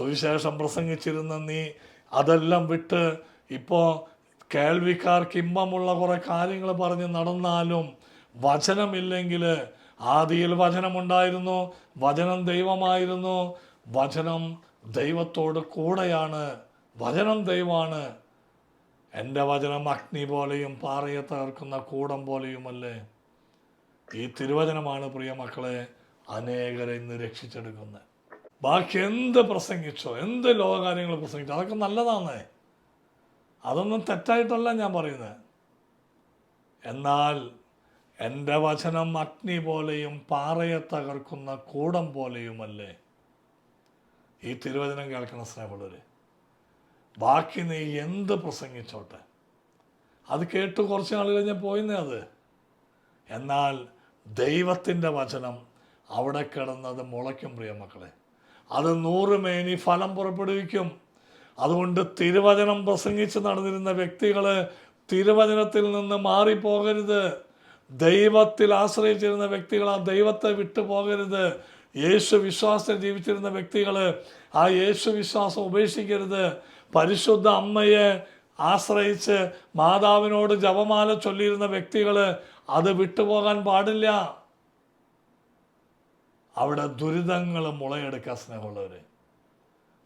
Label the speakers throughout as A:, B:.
A: സുവിശേഷം പ്രസംഗിച്ചിരുന്ന നീ അതെല്ലാം വിട്ട് ഇപ്പോൾ കേൾവിക്കാർക്ക് ഇമ്പമുള്ള കുറെ കാര്യങ്ങൾ പറഞ്ഞ് നടന്നാലും വചനമില്ലെങ്കിൽ ആദിയിൽ വചനമുണ്ടായിരുന്നു വചനം ദൈവമായിരുന്നു വചനം ദൈവത്തോട് കൂടെയാണ് വചനം ദൈവമാണ്. എന്റെ വചനം അഗ്നി പോലെയും പാറയെ തകർക്കുന്ന കൂടം പോലെയുമല്ലേ? ഈ തിരുവചനമാണ് പ്രിയ മക്കളെ അനേകരെ ഇന്ന് രക്ഷിച്ചെടുക്കുന്നത്. ബാക്കി എന്ത് പ്രസംഗിച്ചോ എന്ത് ലോകകാര്യങ്ങൾ പ്രസംഗിച്ചോ അതൊക്കെ നല്ലതാണ് അതൊന്നും തെറ്റായിട്ടല്ല ഞാൻ പറയുന്നത് എന്നാൽ എന്റെ വചനം അഗ്നി പോലെയും പാറയെ തകർക്കുന്ന കൂടം പോലെയുമല്ലേ? ഈ തിരുവചനം കേൾക്കുന്ന സ്നേഹമുള്ളവര് ബാക്കി നീ എന്ത് പ്രസംഗിച്ചോട്ടെ? അത് കേട്ട് കുറച്ച് നാൾ കഴിഞ്ഞ് പോയിന്നേ അത്. എന്നാൽ ദൈവത്തിന്റെ വചനം അവിടെ കിടന്നത് മുളയ്ക്കും പ്രിയ മക്കളെ. അത് നൂറ് മേനി ഫലം പുറപ്പെടുവിക്കും. അതുകൊണ്ട് തിരുവചനം പ്രസംഗിച്ച് നടന്നിരുന്ന വ്യക്തികൾ തിരുവചനത്തിൽ നിന്ന് മാറിപ്പോകരുത്. ദൈവത്തിൽ ആശ്രയിച്ചിരുന്ന വ്യക്തികൾ ആ ദൈവത്തെ വിട്ടു പോകരുത്. യേശു വിശ്വാസത്തിൽ ജീവിച്ചിരുന്ന വ്യക്തികൾ ആ യേശു വിശ്വാസം ഉപേക്ഷിക്കരുത്. പരിശുദ്ധ അമ്മയെ ആശ്രയിച്ച് മാതാവിനോട് ജപമാല ചൊല്ലിയിരുന്ന വ്യക്തികൾ അത് വിട്ടുപോകാൻ പാടില്ല. അവിടെ ദുരിതങ്ങൾ മുളയെടുക്കാൻ സ്നേഹമുള്ളവർ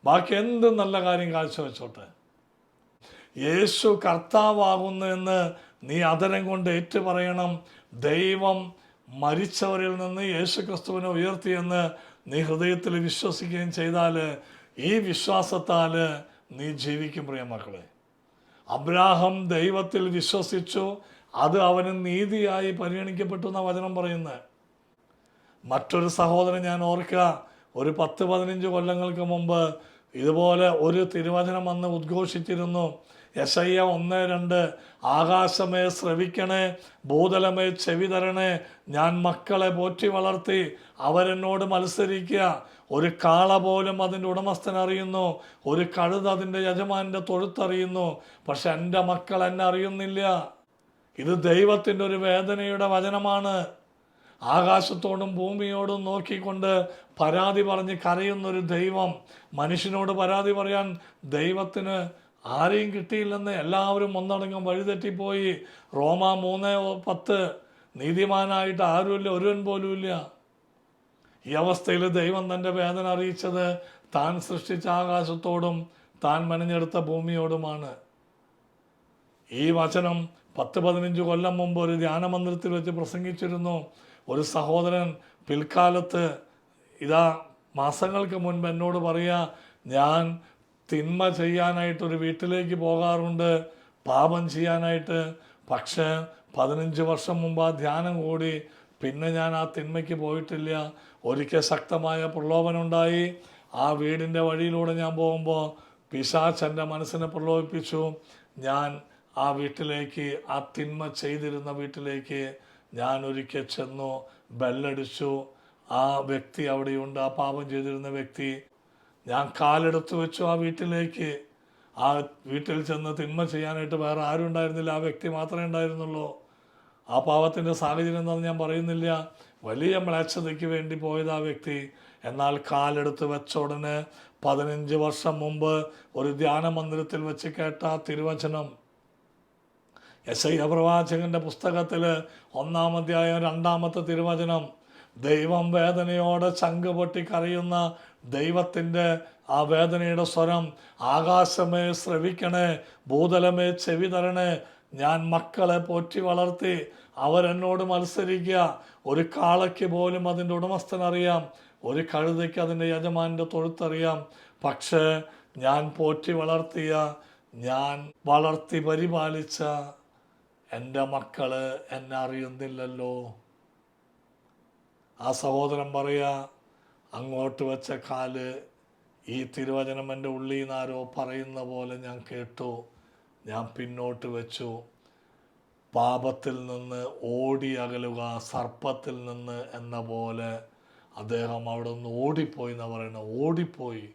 A: ബാക്കി എന്ത് നല്ല കാര്യം കാഴ്ചവെച്ചോട്ടെ യേശു കർത്താവാകുന്നു എന്ന് നീ അതരം കൊണ്ട് ഏറ്റു പറയണം ദൈവം മരിച്ചവരിൽ നിന്ന് യേശു ക്രിസ്തുവിനെ ഉയർത്തിയെന്ന് നീ ഹൃദയത്തിൽ വിശ്വസിക്കുകയും ചെയ്താൽ ഈ വിശ്വാസത്താൽ നീ ജീവിക്കും പ്രിയമക്കളെ അബ്രാഹം ദൈവത്തിൽ വിശ്വസിച്ചു. അത് അവന് നീതിയായി പരിഗണിക്കപ്പെട്ടു എന്ന വചനം പറയുന്നത്. മറ്റൊരു സഹോദരൻ ഞാൻ ഓർക്കുക ഒരു പത്ത് പതിനഞ്ച് കൊല്ലങ്ങൾക്ക് മുമ്പ് ഇതുപോലെ ഒരു തിരുവചനം അന്ന് ഉദ്ഘോഷിച്ചിരുന്നു. യശയ്യ ഒന്ന് രണ്ട് ആകാശമേ ശ്രവിക്കണേ ഭൂതലമേ ചെവി തരണേ ഞാൻ മക്കളെ പോറ്റി വളർത്തി അവരെന്നോട് മത്സരിക്കുക. ഒരു കാള പോലും അതിന്റെ ഉടമസ്ഥൻ അറിയുന്നു ഒരു കഴുത അതിന്റെ യജമാന്റെ തൊഴുത്തറിയുന്നു പക്ഷെ എന്റെ മക്കൾ എന്നെ അറിയുന്നില്ല. ഇത് ദൈവത്തിന്റെ ഒരു വേദനയുടെ വചനമാണ്. ആകാശത്തോടും ഭൂമിയോടും നോക്കിക്കൊണ്ട് പരാതി പറഞ്ഞ് കരയുന്നൊരു ദൈവം മനുഷ്യനോട് പരാതി പറയാൻ ദൈവത്തിന് ആരെയും കിട്ടിയില്ലെന്ന് എല്ലാവരും ഒന്നടങ്കം വഴിതെറ്റിപ്പോയി. റോമ മൂന്ന് പത്ത് നീതിമാനായിട്ട് ആരുമില്ല ഒരുവൻ പോലുമില്ല ഈ അവസ്ഥയിൽ ദൈവം തന്റെ വേദന അറിയിച്ചത് താൻ സൃഷ്ടിച്ച ആകാശത്തോടും താൻ മെനഞ്ഞെടുത്ത ഭൂമിയോടുമാണ്. ഈ വചനം പത്ത് പതിനഞ്ച് കൊല്ലം മുമ്പ് ഒരു ധ്യാനമന്ദിരത്തിൽ വെച്ച് പ്രസംഗിച്ചിരുന്നു. ഒരു സഹോദരൻ പിൽക്കാലത്ത് ഇതാ മാസങ്ങൾക്ക് മുൻപ് എന്നോട് പറയുക ഞാൻ തിന്മ ചെയ്യാനായിട്ടൊരു വീട്ടിലേക്ക് പോകാറുണ്ട് പാപം ചെയ്യാനായിട്ട്. പക്ഷേ പതിനഞ്ച് വർഷം മുമ്പ് ആ ധ്യാനം കൂടി പിന്നെ ഞാൻ ആ തിന്മയ്ക്ക് പോയിട്ടില്ല. ഒരിക്കൽ ശക്തമായ പ്രലോഭനമുണ്ടായി ആ വീടിന്റെ വഴിയിലൂടെ ഞാൻ പോകുമ്പോൾ പിശാച്ച് എന്റെ മനസ്സിനെ പ്രലോഭിപ്പിച്ചു. ഞാൻ ആ വീട്ടിലേക്ക് ആ തിന്മ ചെയ്തിരുന്ന വീട്ടിലേക്ക് ഞാൻ ഒരിക്കൽ ചെന്നു ബെല്ലടിച്ചു. ആ വ്യക്തി അവിടെയുണ്ട്. ആ പാപം ചെയ്തിരുന്ന വ്യക്തി ഞാൻ കാലെടുത്ത് വെച്ചു ആ വീട്ടിലേക്ക്. ആ വീട്ടിൽ ചെന്ന് തിന്മ ചെയ്യാനായിട്ട് വേറെ ആരും ഉണ്ടായിരുന്നില്ല. ആ വ്യക്തി മാത്രമേ ഉണ്ടായിരുന്നുള്ളൂ. ആ പാവത്തിന്റെ സാഹചര്യം എന്താണെന്ന് ഞാൻ പറയുന്നില്ല. വലിയ മ്ലേച്ഛതയ്ക്ക് വേണ്ടി പോയത് ആ വ്യക്തി. എന്നാൽ കാലെടുത്ത് വെച്ച ഉടനെ പതിനഞ്ച് വർഷം മുമ്പ് ഒരു ധ്യാന മന്ദിരത്തിൽ വെച്ച് കേട്ട തിരുവചനം എസ് ഐ പ്രവാചകന്റെ പുസ്തകത്തിൽ ഒന്നാമധ്യായം രണ്ടാമത്തെ തിരുവചനം ദൈവം വേദനയോടെ ചങ്ക് പൊട്ടി കരയുന്ന ദൈവത്തിന്റെ ആ വേദനയുടെ സ്വരം ആകാശമേ ശ്രവിക്കണേ ഭൂതലമേ ചെവി തരണേ ഞാൻ മക്കളെ പോറ്റി വളർത്തി അവരെന്നോട് മത്സരിക്കുക ഒരു കാളയ്ക്ക് പോലും അതിന്റെ ഉടമസ്ഥനറിയാം ഒരു കഴുതയ്ക്ക് അതിന്റെ യജമാന്റെ തൊഴുത്തറിയാം പക്ഷേ ഞാൻ പോറ്റി വളർത്തിയ ഞാൻ വളർത്തി പരിപാലിച്ച എന്റെ മക്കൾ എന്നെ അറിയുന്നില്ലല്ലോ. ആ സഹോദരൻ പറയാ അങ്ങോട്ട് വെച്ച കാൽ ഈ തിരുവചനം എന്റെ ഉള്ളിൽ നിന്ന് ആരോ പറയുന്ന പോലെ ഞാൻ കേട്ടു. ഞാൻ പിന്നോട്ട് വെച്ചു. പാപത്തിൽ നിന്ന് ഓടി അകലുക സർപ്പത്തിൽ നിന്ന് എന്ന പോലെ അദ്ദേഹം അവിടെ നിന്ന് ഓടിപ്പോയി എന്നാ പറയുന്നത് ഓടിപ്പോയി.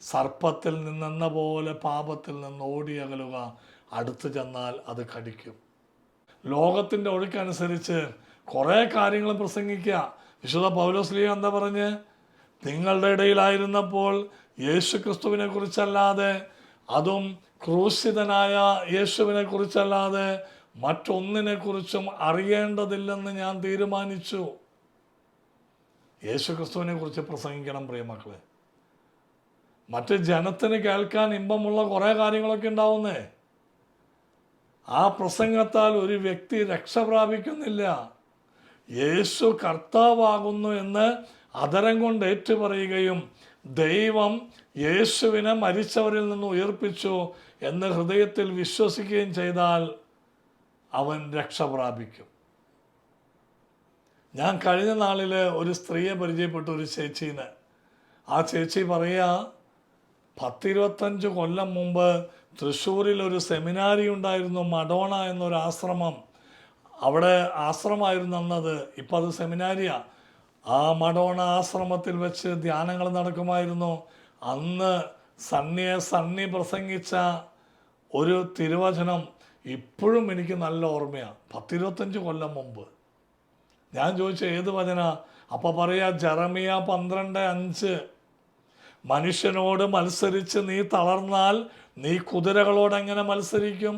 A: സർപ്പത്തിൽ നിന്നെന്ന പോലെ പാപത്തിൽ നിന്ന് ഓടി അകലുക അടുത്ത് ചെന്നാൽ അത് കടിക്കും. ലോകത്തിന്റെ ഒഴുക്കനുസരിച്ച് കുറേ കാര്യങ്ങൾ പ്രസംഗിക്കുക. വിശുദ്ധ പൗലോസ്ലിയ എന്താ പറഞ്ഞ്? നിങ്ങളുടെ ഇടയിലായിരുന്നപ്പോൾ യേശു ക്രിസ്തുവിനെ കുറിച്ചല്ലാതെ അതും ക്രൂശിതനായ യേശുവിനെ കുറിച്ചല്ലാതെ മറ്റൊന്നിനെ കുറിച്ചും അറിയേണ്ടതില്ലെന്ന് ഞാൻ തീരുമാനിച്ചു. യേശു ക്രിസ്തുവിനെ കുറിച്ച് പ്രസംഗിക്കണം പ്രിയമക്കളെ. മറ്റ് ജനത്തിന് കേൾക്കാൻ ഇമ്പമുള്ള കുറേ കാര്യങ്ങളൊക്കെ ഉണ്ടാവുന്നേ. ആ പ്രസംഗത്താൽ ഒരു വ്യക്തി രക്ഷ പ്രാപിക്കുന്നില്ല. യേശു കർത്താവാകുന്നു എന്ന് അതരം കൊണ്ട് ഏറ്റുപറയുകയും ദൈവം യേശുവിനെ മരിച്ചവരിൽ നിന്ന് ഉയർപ്പിച്ചു എന്ന് ഹൃദയത്തിൽ വിശ്വസിക്കുകയും ചെയ്താൽ അവൻ രക്ഷ പ്രാപിക്കും. ഞാൻ കഴിഞ്ഞ നാളിൽ ഒരു സ്ത്രീയെ പരിചയപ്പെട്ടു ഒരു ചേച്ചീനെ. ആ ചേച്ചി പറയുക പത്തിരുപത്തഞ്ച് കൊല്ലം മുമ്പ് തൃശ്ശൂരിൽ ഒരു സെമിനാരി ഉണ്ടായിരുന്നു മഡോണ എന്നൊരു ആശ്രമം. അവിടെ ആശ്രമമായിരുന്നു അന്നത്. ഇപ്പം അത് സെമിനാരിയാണ് ആ മഡോണ ആശ്രമത്തിൽ വെച്ച് ധ്യാനങ്ങൾ നടക്കുമായിരുന്നു. അന്ന് സണ്ണിയെ സണ്ണി പ്രസംഗിച്ച ഒരു തിരുവചനം ഇപ്പോഴും എനിക്ക് നല്ല ഓർമ്മയാണ് പത്തിരുപത്തഞ്ച് കൊല്ലം മുമ്പ്. ഞാൻ ചോദിച്ച ഏത് വചന? അപ്പോൾ പറയാ ജറമിയ പന്ത്രണ്ട് അഞ്ച്. മനുഷ്യനോട് മത്സരിച്ച് നീ തളർന്നാൽ നീ കുതിരകളോട് എങ്ങനെ മത്സരിക്കും?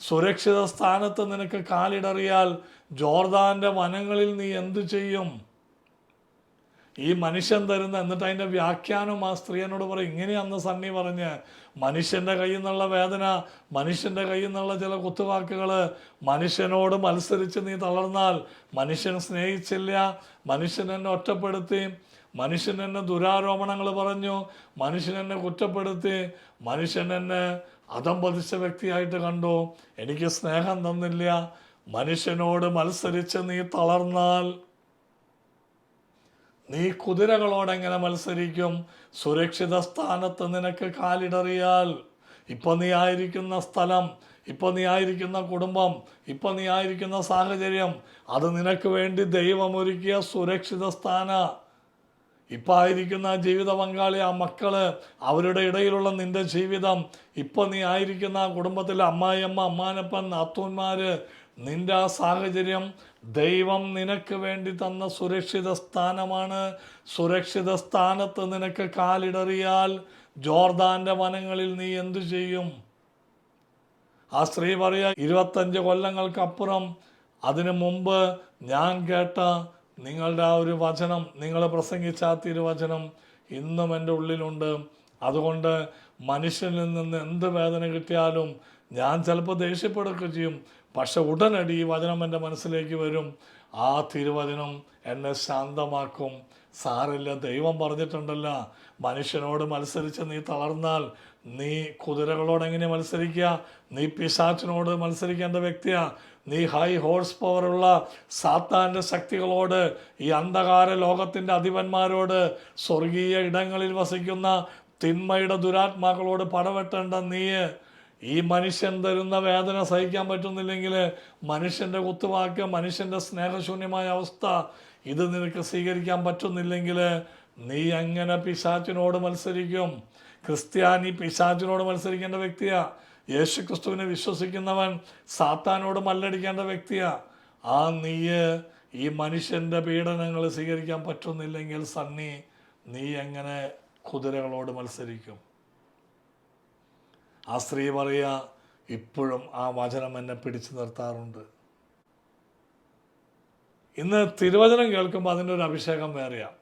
A: സുരക്ഷിത സ്ഥാനത്ത് നിനക്ക് കാലിടറിയാൽ ജോർദാന്റെ വനങ്ങളിൽ നീ എന്തു ചെയ്യും? ഈ മനുഷ്യൻ തരുന്ന എന്നിട്ട് അതിന്റെ വ്യാഖ്യാനം ആ സ്ത്രീയനോട് പറയും. ഇങ്ങനെയാന്ന് സണ്ണി പറഞ്ഞ് മനുഷ്യന്റെ കയ്യിൽ നിന്നുള്ള വേദന മനുഷ്യന്റെ കയ്യിൽ നിന്നുള്ള ചില കുത്തുവാക്കുകൾ മനുഷ്യനോട് മത്സരിച്ച് നീ തളർന്നാൽ മനുഷ്യൻ സ്നേഹിച്ചില്ല മനുഷ്യൻ എന്നെ ഒറ്റപ്പെടുത്തി മനുഷ്യൻ എന്നെ ദുരാരോപണങ്ങൾ പറഞ്ഞു മനുഷ്യൻ എന്നെ കുറ്റപ്പെടുത്തി മനുഷ്യൻ എന്നെ അതം പതിച്ച വ്യക്തിയായിട്ട് കണ്ടു. എനിക്ക് സ്നേഹം തന്നില്ല. മനുഷ്യനോട് മത്സരിച്ച് നീ തളർന്നാൽ നീ കുതിരകളോടെങ്ങനെ മത്സരിക്കും? സുരക്ഷിത സ്ഥാനത്ത് നിനക്ക് കാലിടറിയാൽ ഇപ്പൊ നീ ആയിരിക്കുന്ന സ്ഥലം ഇപ്പൊ നീ ആയിരിക്കുന്ന കുടുംബം ഇപ്പൊ നീ ആയിരിക്കുന്ന സാഹചര്യം അത് നിനക്ക് വേണ്ടി ദൈവമൊരുക്കിയ സുരക്ഷിത സ്ഥാന ഇപ്പം ആയിരിക്കുന്ന ജീവിത പങ്കാളി ആ മക്കൾ അവരുടെ ഇടയിലുള്ള നിന്റെ ജീവിതം. ഇപ്പം നീ ആയിരിക്കുന്ന ആ കുടുംബത്തിലെ അമ്മായിയമ്മ അമ്മാനപ്പൻ അത്തൂന്മാർ നിന്റെ ആ സാഹചര്യം ദൈവം നിനക്ക് വേണ്ടി തന്ന സുരക്ഷിത സ്ഥാനമാണ്. സുരക്ഷിത സ്ഥാനത്ത് നിനക്ക് കാലിടറിയാൽ ജോർദാന്റെ വനങ്ങളിൽ നീ എന്തു ചെയ്യും? ആ സ്ത്രീ പറയുക ഇരുപത്തഞ്ച് കൊല്ലങ്ങൾക്കപ്പുറം അതിനു മുമ്പ് ഞാൻ കേട്ട നിങ്ങളുടെ ആ ഒരു വചനം നിങ്ങൾ പ്രസംഗിച്ച ആ തിരുവചനം ഇന്നും എന്റെ ഉള്ളിലുണ്ട്. അതുകൊണ്ട് മനുഷ്യനിൽ നിന്ന് എന്ത് വേദന കിട്ടിയാലും ഞാൻ ചിലപ്പോൾ ദേഷ്യപ്പെടുകയൊക്കെ ചെയ്യും. പക്ഷെ ഉടനടി ഈ വചനം എന്റെ മനസ്സിലേക്ക് വരും. ആ തിരുവചനം എന്നെ ശാന്തമാക്കും. സാറില്ല ദൈവം പറഞ്ഞിട്ടുണ്ടല്ല മനുഷ്യനോട് മത്സരിച്ച് നീ തളർന്നാൽ നീ കുതിരകളോട് എങ്ങനെ മത്സരിക്കുക? നീ പിശാച്ചിനോട് മത്സരിക്കേണ്ട വ്യക്തിയാ. നീ ഹൈ ഹോഴ്സ് പവറുള്ള സാത്താന്റെ ശക്തികളോട് ഈ അന്ധകാര ലോകത്തിന്റെ അധിപന്മാരോട് സ്വർഗീയ ഇടങ്ങളിൽ വസിക്കുന്ന തിന്മയുടെ ദുരാത്മാക്കളോട് പടവെട്ടേണ്ട നീ ഈ മനുഷ്യൻ തരുന്ന വേദന സഹിക്കാൻ പറ്റുന്നില്ലെങ്കിൽ മനുഷ്യന്റെ കുത്തുവാക്ക് മനുഷ്യന്റെ സ്നേഹശൂന്യമായ അവസ്ഥ ഇത് നിനക്ക് സ്വീകരിക്കാൻ പറ്റുന്നില്ലെങ്കിൽ നീ എങ്ങനെ പിശാച്ചിനോട് മത്സരിക്കും? ക്രിസ്ത്യാനി പിശാച്ചിനോട് മത്സരിക്കേണ്ട വ്യക്തിയാ. യേശു ക്രിസ്തുവിനെ വിശ്വസിക്കുന്നവൻ സാത്താനോട് മല്ലടിക്കേണ്ട വ്യക്തിയാ. ആ നീയ് ഈ മനുഷ്യന്റെ പീഡനങ്ങൾ സ്വീകരിക്കാൻ പറ്റുന്നില്ലെങ്കിൽ സണ്ണി നീ എങ്ങനെ കുതിരകളോട് മത്സരിക്കും? ആ സ്ത്രീ പറയുക ഇപ്പോഴും ആ വചനം എന്നെ പിടിച്ചു നിർത്താറുണ്ട്. ഇന്ന് തിരുവചനം കേൾക്കുമ്പോൾ അതിന്റെ ഒരു അഭിഷേകം വേറെയാണ്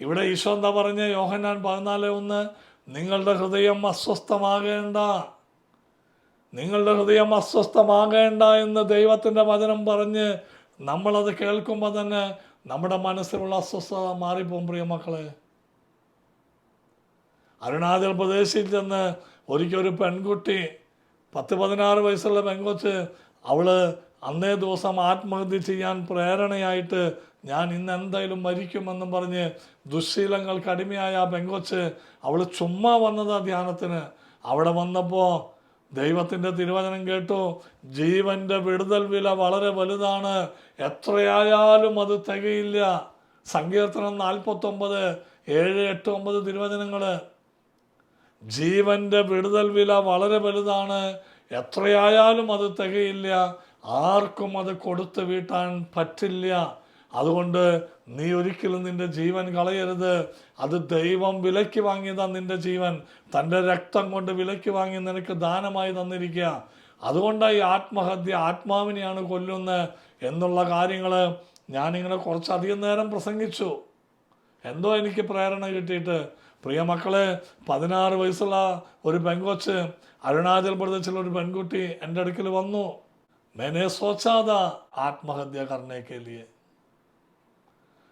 A: ഇവിടെ ഈശോ എന്താ പറഞ്ഞ? യോഹന്നാൻ പതിനാല് ഒന്ന് നിങ്ങളുടെ ഹൃദയം അസ്വസ്ഥമാകേണ്ട. നിങ്ങളുടെ ഹൃദയം അസ്വസ്ഥമാകേണ്ട എന്ന് ദൈവത്തിന്റെ വചനം പറഞ്ഞ് നമ്മളത് കേൾക്കുമ്പോൾ തന്നെ നമ്മുടെ മനസ്സിലുള്ള അസ്വസ്ഥത മാറിപ്പോകും പ്രിയ മക്കളെ. അരുണാചൽ പ്രദേശിൽ ചെന്ന് ഒരിക്കൽ ഒരു പെൺകുട്ടി പത്ത് പതിനാറ് വയസ്സുള്ള പെൺകൊച്ച് അവൾ അന്നേ ദിവസം ആത്മഹത്യ ചെയ്യാൻ പ്രേരണയായിട്ട് ഞാൻ ഇന്ന് എന്തായാലും മരിക്കുമെന്നും പറഞ്ഞ് ദുശ്ശീലങ്ങൾക്ക് അടിമയായ ആ പെങ്കൊച്ച് അവൾ ചുമ്മാ വന്നതാ ധ്യാനത്തിന്. അവിടെ വന്നപ്പോൾ ദൈവത്തിന്റെ തിരുവചനം കേട്ടു? ജീവന്റെ വിടുതൽ വില വളരെ വലുതാണ്. എത്രയായാലും അത് തികയില്ല. സങ്കീർത്തനം നാൽപ്പത്തൊമ്പത് ഏഴ് എട്ട് ഒമ്പത് തിരുവചനങ്ങൾ ജീവന്റെ വിടുതൽ വില വളരെ വലുതാണ്. എത്രയായാലും അത് തികയില്ല. ആർക്കും അത് കൊടുത്തു വീട്ടാൻ പറ്റില്ല. അതുകൊണ്ട് നീ ഒരിക്കലും നിന്റെ ജീവൻ കളയരുത്. അത് ദൈവം വിലയ്ക്ക് വാങ്ങിയതാ നിന്റെ ജീവൻ. തന്റെ രക്തം കൊണ്ട് വിലയ്ക്ക് വാങ്ങി നിനക്ക് ദാനമായി തന്നിരിക്കുക. അതുകൊണ്ടാണ് ഈ ആത്മഹത്യ ആത്മാവിനെയാണ് കൊല്ലുന്നത് എന്നുള്ള കാര്യങ്ങൾ ഞാനിങ്ങനെ കുറച്ചധികം നേരം പ്രസംഗിച്ചു. എന്തോ എനിക്ക് പ്രേരണ കിട്ടിയിട്ട്. പ്രിയ മക്കളെ പതിനാറ് വയസ്സുള്ള ഒരു പെങ്കൊച്ച് അരുണാചൽ പ്രദേശിലുള്ള ഒരു പെൺകുട്ടി എന്റെ അടുക്കൽ വന്നു. മെനെ സോച്ചാത ആത്മഹത്യ കർണേക്കേലിയെ.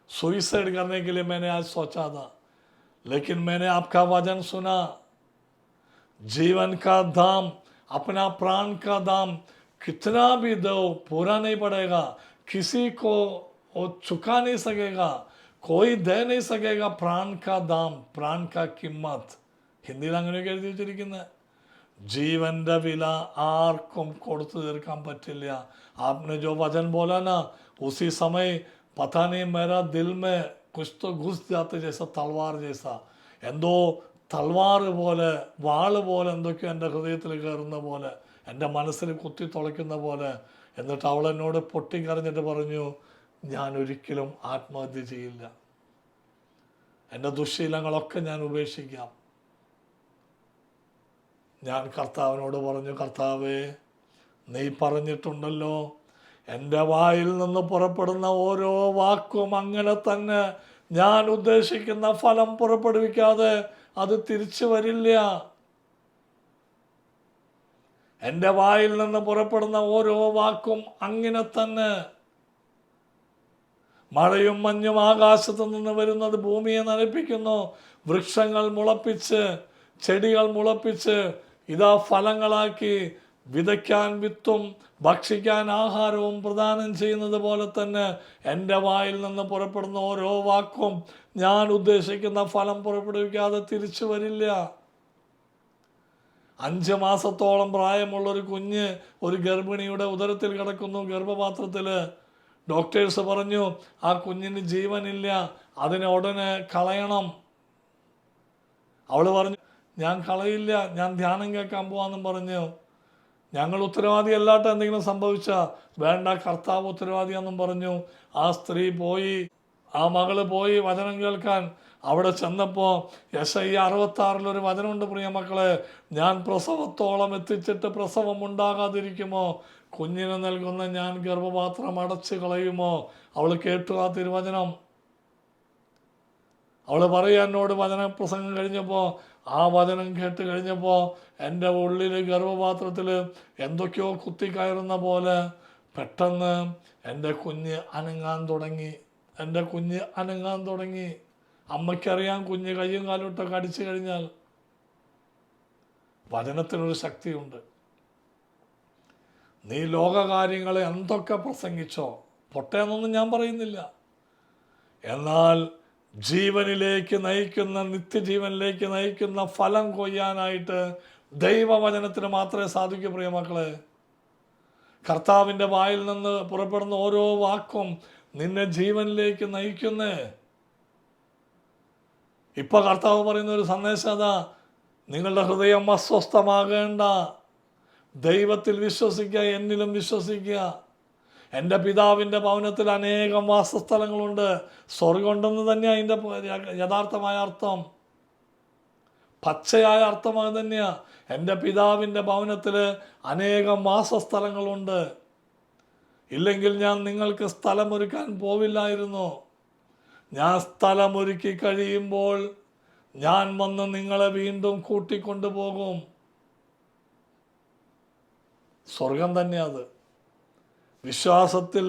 A: सुइसाइड करने के लिए मैंने आज सोचा था लेकिन मैंने आपका वचन सुना जीवन का दाम अपना प्राण का दाम कितना भी दो पूरा नहीं पड़ेगा किसी को वो चुका नहीं सकेगा कोई दे नहीं सकेगा प्राण का दाम प्राण का कीमत ഹിന്ദിയിൽ അങ്ങനെയൊക്കെ എഴുതി വെച്ചിരിക്കുന്നത് ജീവന്റെ വില ആർക്കും കൊടുത്തു തീർക്കാൻ പറ്റില്ല आपने जो वचन बोला ना उसी समय पता नहीं मेरा दिल में कुछ तो घुस जाते जैसा തൽവാർ जैसा എന്തോ തൽവാർ പോലെ വാള് പോലെ എന്തൊക്കെയോ എൻ്റെ ഹൃദയത്തിൽ കയറുന്ന പോലെ എൻ്റെ മനസ്സിൽ കുത്തി തുളയ്ക്കുന്ന പോലെ എന്നിട്ട് അവൾ എന്നോട് പൊട്ടിക്കരഞ്ഞിട്ട് പറഞ്ഞു ഞാൻ ഒരിക്കലും ആത്മഹത്യ ചെയ്യില്ല എൻ്റെ ദുശ്ശീലങ്ങളൊക്കെ ഞാൻ ഉപേക്ഷിക്കാം ഞാൻ കർത്താവിനോട് പറഞ്ഞു കർത്താവേ നീ പറഞ്ഞിട്ടുണ്ടല്ലോ എന്റെ വായിൽ നിന്ന് പുറപ്പെടുന്ന ഓരോ വാക്കും അങ്ങനെ തന്നെ ഞാൻ ഉദ്ദേശിക്കുന്ന ഫലം പുറപ്പെടുവിക്കാതെ അത് തിരിച്ചു വരില്ല. എന്റെ വായിൽ നിന്ന് പുറപ്പെടുന്ന ഓരോ വാക്കും അങ്ങനെ തന്നെ. മഴയും മഞ്ഞും ആകാശത്തു നിന്ന് വരുന്നത് ഭൂമിയെ നനപ്പിക്കുന്നു. വൃക്ഷങ്ങൾ മുളപ്പിച്ച് ചെടികൾ മുളപ്പിച്ച് ഇതാ ഫലങ്ങളാക്കി വിതയ്ക്കാൻ വിത്തും ഭക്ഷിക്കാൻ ആഹാരവും പ്രദാനം ചെയ്യുന്നത് പോലെ തന്നെ എന്റെ വായിൽ നിന്ന് പുറപ്പെടുന്ന ഓരോ വാക്കും ഞാൻ ഉദ്ദേശിക്കുന്ന ഫലം പുറപ്പെടുവിക്കാതെ തിരിച്ചു വരില്ല. അഞ്ച് മാസത്തോളം പ്രായമുള്ള ഒരു കുഞ്ഞ് ഒരു ഗർഭിണിയുടെ ഉദരത്തിൽ കിടക്കുന്നു. ഗർഭപാത്രത്തിൽ ഡോക്ടേഴ്സ് പറഞ്ഞു ആ കുഞ്ഞിന് ജീവനില്ല അതിനെ ഉടനെ കളയണം. അവൾ പറഞ്ഞു ഞാൻ കളയില്ല ഞാൻ ധ്യാനം കേൾക്കാൻ പോവാന്നും പറഞ്ഞു. ഞങ്ങൾ ഉത്തരവാദി അല്ലാത്ത എന്തെങ്കിലും സംഭവിച്ച വേണ്ട കർത്താവ് ഉത്തരവാദിയാന്നും പറഞ്ഞു. ആ സ്ത്രീ പോയി ആ മകൾ പോയി വചനം കേൾക്കാൻ. അവിടെ ചെന്നപ്പോൾ എസ് ഐ അറുപത്തി ആറിലൊരു വചനമുണ്ട് പ്രിയ മക്കളെ ഞാൻ പ്രസവത്തോളം എത്തിച്ചിട്ട് പ്രസവം ഉണ്ടാകാതിരിക്കുമോ? കുഞ്ഞിന് നൽകുന്ന ഞാൻ ഗർഭപാത്രം അടച്ചു കളയുമോ? അവൾ കേട്ടു ആ തിരുവചനം. അവൾ പറയാ എന്നോട് വചന പ്രസംഗം കഴിഞ്ഞപ്പോൾ ആ വചനം കേട്ട് കഴിഞ്ഞപ്പോൾ എന്റെ ഉള്ളിൽ ഗർഭപാത്രത്തിൽ എന്തൊക്കെയോ കുത്തിക്കയറുന്ന പോലെ പെട്ടെന്ന് എന്റെ കുഞ്ഞ് അനങ്ങാൻ തുടങ്ങി. എന്റെ കുഞ്ഞ് അനങ്ങാൻ തുടങ്ങി. അമ്മയ്ക്കറിയാം കുഞ്ഞ് കയ്യും കാലോട്ടൊക്കെ അടിച്ചു കഴിഞ്ഞാൽ വചനത്തിനൊരു ശക്തിയുണ്ട്. നീ ലോകകാര്യങ്ങളെ എന്തൊക്കെ പ്രസംഗിച്ചോ പൊട്ടയെന്നൊന്നും ഞാൻ പറയുന്നില്ല. എന്നാൽ ജീവനിലേക്ക് നയിക്കുന്ന നിത്യജീവനിലേക്ക് നയിക്കുന്ന ഫലം കൊയ്യാനായിട്ട് ദൈവവചനത്തിന് മാത്രമേ സാധിക്കൂ പ്രിയമക്കളെ. കർത്താവിന്റെ വായിൽ നിന്ന് പുറപ്പെടുന്ന ഓരോ വാക്കും നിന്നെ ജീവനിലേക്ക് നയിക്കുന്നേ. ഇപ്പൊ കർത്താവ് പറയുന്ന ഒരു സന്ദേശം അതാ നിങ്ങളുടെ ഹൃദയം അസ്വസ്ഥമാകേണ്ട. ദൈവത്തിൽ വിശ്വസിക്കുക എന്നിലും വിശ്വസിക്കുക. എന്റെ പിതാവിന്റെ ഭവനത്തിൽ അനേകം വാസസ്ഥലങ്ങളുണ്ട്. സ്വർഗമുണ്ടെന്ന് തന്നെയാണ് അതിന്റെ യഥാർത്ഥമായ അർത്ഥം. പച്ചയായ അർത്ഥം അത് തന്നെയാ. എന്റെ പിതാവിന്റെ ഭവനത്തിൽ അനേകം വാസസ്ഥലങ്ങളുണ്ട്. ഇല്ലെങ്കിൽ ഞാൻ നിങ്ങൾക്ക് സ്ഥലമൊരുക്കാൻ പോവില്ലായിരുന്നു. ഞാൻ സ്ഥലമൊരുക്കി കഴിയുമ്പോൾ ഞാൻ വന്ന് നിങ്ങളെ വീണ്ടും കൂട്ടിക്കൊണ്ടുപോകും. സ്വർഗം തന്നെയാണ് അത്. വിശ്വാസത്തിൽ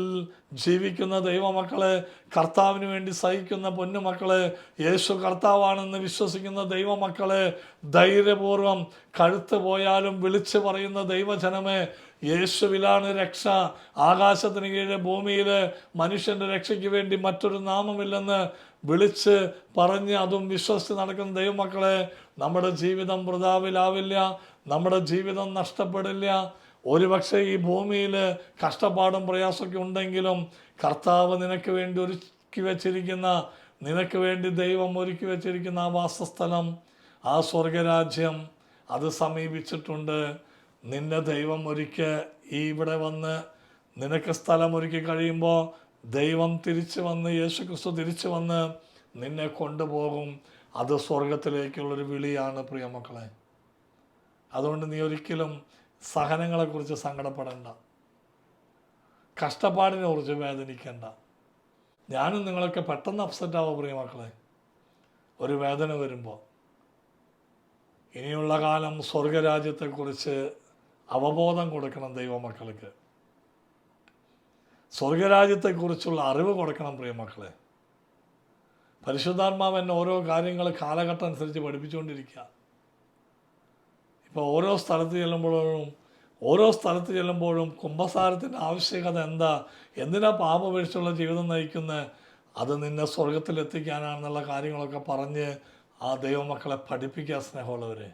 A: ജീവിക്കുന്ന ദൈവമക്കളെ കർത്താവിന് വേണ്ടി സഹിക്കുന്ന പൊന്നുമക്കളെ യേശു കർത്താവാണെന്ന് വിശ്വസിക്കുന്ന ദൈവമക്കളെ ധൈര്യപൂർവം കഴുത്ത് പോയാലും വിളിച്ചു പറയുന്ന ദൈവജനമേ യേശുവിലാണ് രക്ഷ. ആകാശത്തിന് കീഴെ ഭൂമിയിൽ മനുഷ്യന്റെ രക്ഷയ്ക്ക് വേണ്ടി മറ്റൊരു നാമമില്ലെന്ന് വിളിച്ച് പറഞ്ഞ് അതും വിശ്വസിച്ച് നടക്കുന്ന ദൈവമക്കളെ നമ്മുടെ ജീവിതം വൃതാവിലാവില്ല നമ്മുടെ ജീവിതം നഷ്ടപ്പെടില്ല. ഒരുപക്ഷെ ഈ ഭൂമിയിൽ കഷ്ടപ്പാടും പ്രയാസമൊക്കെ ഉണ്ടെങ്കിലും കർത്താവ് നിനക്ക് വേണ്ടി ഒരുക്കി വച്ചിരിക്കുന്ന നിനക്ക് വേണ്ടി ദൈവം ഒരുക്കി വച്ചിരിക്കുന്ന ആ വാസസ്ഥലം ആ സ്വർഗരാജ്യം അത് സമീപിച്ചിട്ടുണ്ട്. നിന്നെ ദൈവം ഒരുക്കി ഈ ഇവിടെ വന്ന് നിനക്ക് സ്ഥലം ഒരുക്കി കഴിയുമ്പോൾ ദൈവം തിരിച്ചു വന്ന് യേശു ക്രിസ്തു തിരിച്ചു വന്ന് നിന്നെ കൊണ്ടുപോകും. അത് സ്വർഗത്തിലേക്കുള്ളൊരു വിളിയാണ് പ്രിയമക്കളെ അതുകൊണ്ട് നീ ഒരിക്കലും സഹനങ്ങളെക്കുറിച്ച് സങ്കടപ്പെടേണ്ട. കഷ്ടപ്പാടിനെ കുറിച്ച് വേദനിക്കേണ്ട. ഞാനും നിങ്ങളൊക്കെ പെട്ടെന്ന് അപ്സെറ്റ് പ്രിയ പ്രിയമക്കളെ ഒരു വേദന വരുമ്പോൾ ഇനിയുള്ള കാലം സ്വർഗരാജ്യത്തെക്കുറിച്ച് അവബോധം കൊടുക്കണം ദൈവമക്കൾക്ക് സ്വർഗരാജ്യത്തെക്കുറിച്ചുള്ള അറിവ് കൊടുക്കണം പ്രിയമക്കളെ പരിശുദ്ധാത്മാവ് എന്നെ ഓരോ കാര്യങ്ങൾ കാലഘട്ടം അനുസരിച്ച് പഠിപ്പിച്ചുകൊണ്ടിരിക്കുക. ഇപ്പോൾ ഓരോ സ്ഥലത്ത് ചെല്ലുമ്പോഴും ഓരോ സ്ഥലത്ത് ചെല്ലുമ്പോഴും കുംഭസാരത്തിന്റെ ആവശ്യകത എന്താ? എന്തിനാ പാപപേക്ഷിച്ചുള്ള ജീവിതം നയിക്കുന്നത് അത് നിന്നെ സ്വർഗത്തിലെത്തിക്കാനാണെന്നുള്ള കാര്യങ്ങളൊക്കെ പറഞ്ഞ് ആ ദൈവമക്കളെ പഠിപ്പിക്കുക സ്നേഹമുള്ളവരെ.